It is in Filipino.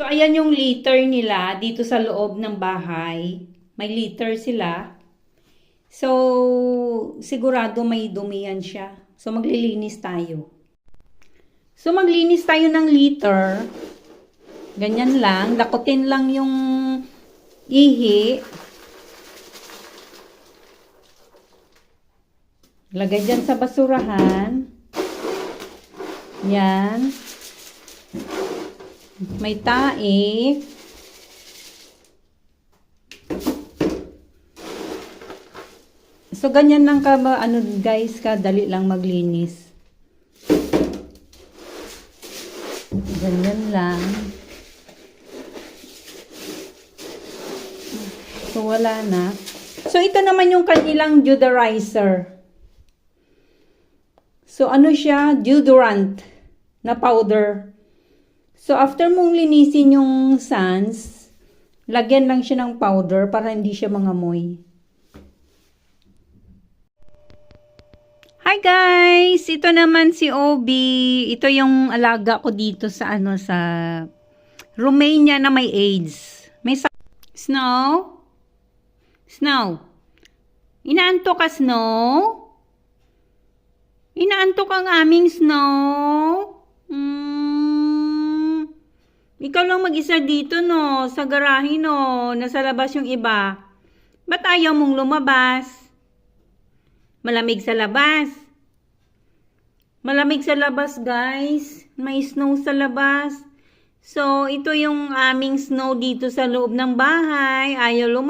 So, ayan yung liter nila dito sa loob ng bahay. May liter sila. So, sigurado may dumi yan siya. So, maglilinis tayo. So, maglinis tayo ng liter. Ganyan lang. Dakutin lang yung ihi. Lagay dyan sa basurahan. Yan. May tae. So, ganyan lang ka ba, ano guys, kadali lang maglinis. Ganyan lang. So, wala na. So, ito naman yung kanilang deodorizer. So, ano siya? Deodorant na powder. So, after mong linisin yung sans, lagyan lang siya ng powder para hindi siya mangamoy. Hi guys! Ito naman si Obi. Ito yung alaga ko dito sa ano sa Romania na may AIDS. May Snow? Snow? Inaanto ka, Snow? Inaantok ang aming Snow? Hmm. Ikaw lang mag-isa dito, no? Sa garahe, no? Nasa labas yung iba. Ba't ayaw mong lumabas? Malamig sa labas. Malamig sa labas, guys. May snow sa labas. So, ito yung aming snow dito sa loob ng bahay. Ayaw lumabas.